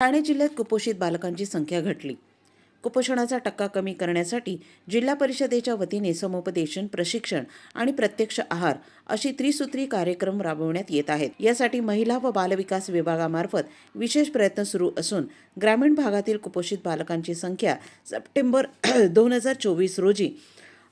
ठाणे जिल्ह्यात कुपोषित बालकांची संख्या घटली. कुपोषणाचा टक्का कमी करण्यासाठी जिल्हा परिषदेच्या वतीने समुपदेशन प्रशिक्षण आणि प्रत्यक्ष आहार अशी त्रिसूत्री कार्यक्रम राबवण्यात येत आहेत. यासाठी महिला व बालविकास विभागामार्फत विशेष प्रयत्न सुरू असून ग्रामीण भागातील कुपोषित बालकांची संख्या सप्टेंबर दोन हजार चोवीस रोजी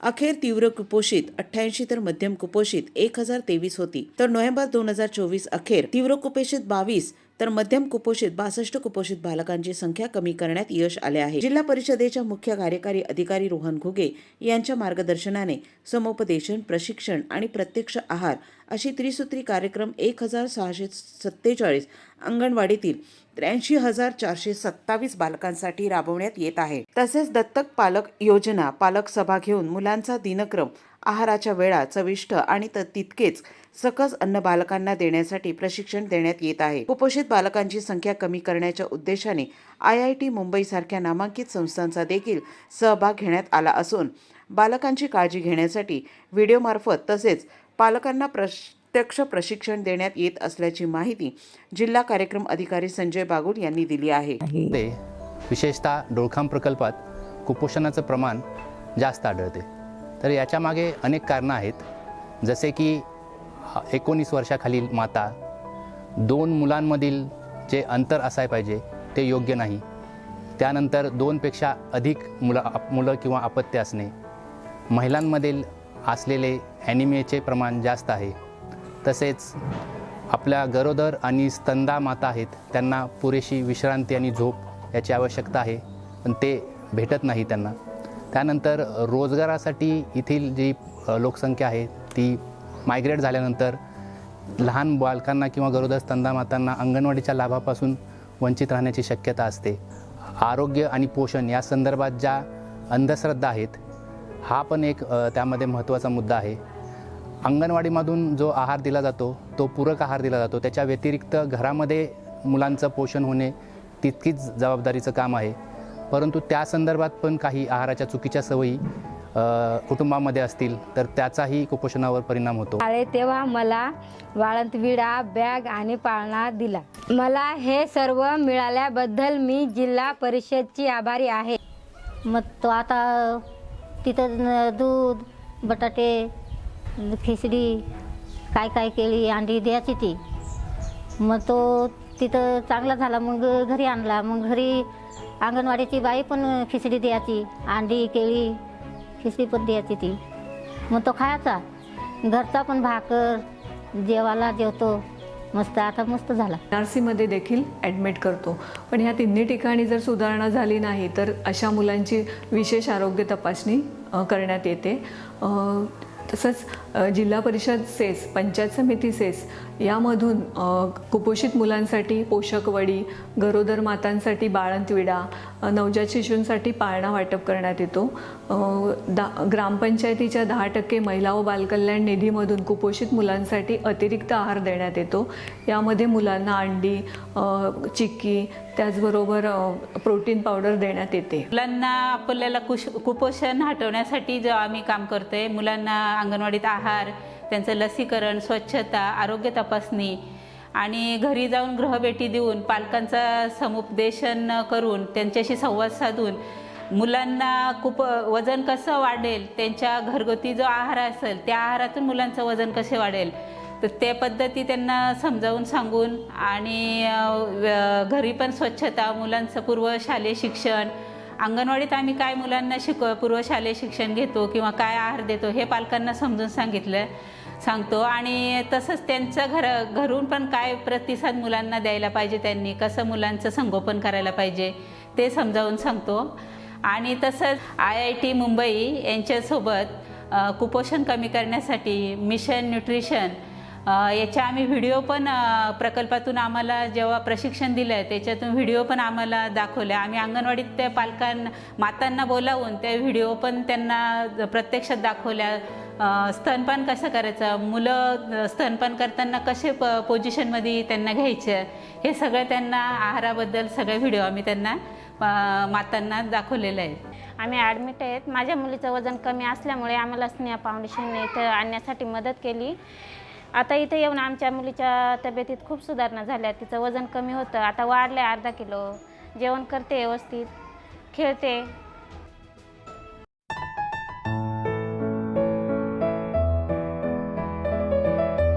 अखेर तीव्र कुपोषित अठ्ठ्याऐंशी तर मध्यम कुपोषित एक हजार तेवीस होती. तर नोव्हेंबर दोन हजार चोवीस अखेर तीव्र कुपोषित बावीस तर मध्यम कुपोषित बासष्ट कुपोषित बालकांची संख्या कमी करण्यात यश आले आहे. जिल्हा परिषदेच्या मुख्य कार्यकारी अधिकारी रोहन घुगे यांच्या मार्गदर्शनाने समुपदेशन प्रशिक्षण आणि प्रत्यक्ष आहार अशी त्रिसूत्री कार्यक्रम एक हजार सहाशे सत्तेचाळीस अंगणवाडीतील त्र्याऐंशी हजार चारशे सत्तावीस बालकांसाठी राबवण्यात येत आहे. तसेच दत्तक पालक योजना पालक सभा घेऊन मुलांचा दिनक्रम आहाराच्या वेळा चविष्ट आणि त- तितकेच सकस अन्न बालकांना देण्यासाठी प्रशिक्षण देण्यात येत आहे. कुपोषित बालकांची संख्या कमी करण्याच्या उद्देशाने आय आय टी मुंबईसारख्या नामांकित संस्थांचा देखील सहभाग घेण्यात आला असून बालकांची काळजी घेण्यासाठी व्हिडिओमार्फत तसेच पालकांना प्रत्यक्ष प्रशिक्षण देण्यात येत असल्याची माहिती जिल्हा कार्यक्रम अधिकारी संजय बागुल यांनी दिली आहे. ते विशेषतः डोळखाम प्रकल्पात कुपोषणाचं प्रमाण जास्त आढळते. तर याच्यामागे अनेक कारणं आहेत. जसे की एकोणीस वर्षाखालील माता दोन मुलांमधील जे अंतर असाय पाहिजे ते योग्य नाही. त्यानंतर दोनपेक्षा अधिक मुलं मुलं किंवा अपत्य असणे. महिलांमधील असलेले ॲनिमियाचे प्रमाण जास्त आहे. तसेच आपल्या गरोदर आणि स्तंदा माता आहेत त्यांना पुरेशी विश्रांती आणि झोप याची आवश्यकता आहे पण ते भेटत नाही त्यांना. त्यानंतर रोजगारासाठी येथील जी लोकसंख्या आहे ती मायग्रेट झाल्यानंतर लहान बालकांना किंवा गरोदर स्तंदा मातांना अंगणवाडीच्या लाभापासून वंचित राहण्याची शक्यता असते. आरोग्य आणि पोषण या संदर्भात ज्या अंधश्रद्धा आहेत हा पण एक त्यामध्ये महत्त्वाचा मुद्दा आहे. अंगणवाडीमधून जो आहार दिला जातो तो पूरक आहार दिला जातो. त्याच्या व्यतिरिक्त घरामध्ये मुलांचं पोषण होणे तितकीच जबाबदारीचं काम आहे. परंतु त्या संदर्भात पण काही आहाराच्या चुकीच्या सवयी कुटुंबामध्ये असतील तर त्याचाही कुपोषणावर परिणाम होतो. आले तेव्हा मला वाळंत विडा बॅग आणि पाळणा दिला. मला हे सर्व मिळाल्याबद्दल मी जिल्हा परिषदची आभारी आहे. मग तो आता तिथं न- दूध बटाटे खिचडी काय काय केळी अंडी द्यायची ती. मग तो तिथं चांगला झाला मग घरी आणला. मग घरी अंगणवाडीची बाई पण खिचडी द्यायची अंडी केळी खिचडी पण द्यायची ती. मग तो खायचा. घरचा पण भाकर जेवायला जेवतो. मस्त आता मस्त झाला. आर देखील ॲडमिट करतो. पण ह्या तिन्ही ठिकाणी जर सुधारणा झाली नाही तर अशा मुलांची विशेष आरोग्य तपासणी करण्यात येते. तसंच जिल्हा परिषद सेस पंचायत समिती सेस यामधून कुपोषित मुलांसाठी पोषक वडी गरोदर मातांसाठी बाळंतविडा नवजात शिशूंसाठी पाळणा वाटप करण्यात येतो. दा ग्रामपंचायतीच्या दहा टक्के महिला व बालकल्याण निधीमधून कुपोषित मुलांसाठी अतिरिक्त आहार देण्यात येतो. यामध्ये मुलांना अंडी चिक्की त्याचबरोबर प्रोटीन पावडर देण्यात येते. मुलांना आपल्याला कुश कुपोषण हटवण्यासाठी जेव्हा आम्ही काम करतोय मुलांना अंगणवाडीत आहार त्यांचं लसीकरण स्वच्छता आरोग्य तपासणी आणि घरी जाऊन ग्रहभेटी देऊन पालकांचा समुपदेशन करून त्यांच्याशी संवाद साधून मुलांना खूप वजन कसं वाढेल त्यांच्या घरगुती जो आहार असेल त्या आहारातून मुलांचं वजन कसे वाढेल तर ते पद्धती त्यांना समजावून सांगून आणि घरी पण स्वच्छता मुलांचं पूर्व शालेय शिक्षण अंगणवाडीत आम्ही काय मुलांना शिक पूर्वशालेय शिक्षण घेतो किंवा काय आहार देतो हे पालकांना समजून सांगितलं सांगतो. आणि तसंच त्यांचं घर घरून पण काय प्रतिसाद मुलांना द्यायला पाहिजे त्यांनी कसं मुलांचं संगोपन करायला पाहिजे ते समजावून सांगतो. आणि तसंच आय आय टी मुंबई यांच्यासोबत कुपोषण कमी करण्यासाठी मिशन न्यूट्रिशन याच्या आम्ही व्हिडिओ पण प्रकल्पातून आम्हाला जेव्हा प्रशिक्षण दिलं आहे त्याच्यातून व्हिडिओ पण आम्हाला दाखवले आम्ही अंगणवाडीत त्या पालकांना मातांना बोलावून त्या व्हिडिओ पण त्यांना प्रत्यक्षात दाखवल्या. स्तनपान कसं करायचं? मुलं स्तनपान करताना कसे प पोझिशनमध्ये त्यांना घ्यायचं? हे सगळं त्यांना आहाराबद्दल सगळे व्हिडिओ आम्ही त्यांना मातांना दाखवलेलं आहे आम्ही ॲडमिट आहेत. माझ्या मुलीचं वजन कमी असल्यामुळे आम्हाला स्नेहा फाउंडेशनने इथं आणण्यासाठी मदत केली. आता इथे येऊन आमच्या मुलीच्या तब्येतीत खूप सुधारणा झाल्या. तिचं वजन कमी होतं. आता वाढलं आहे अर्धा किलो. जेवण करते व्यवस्थित. खेळते.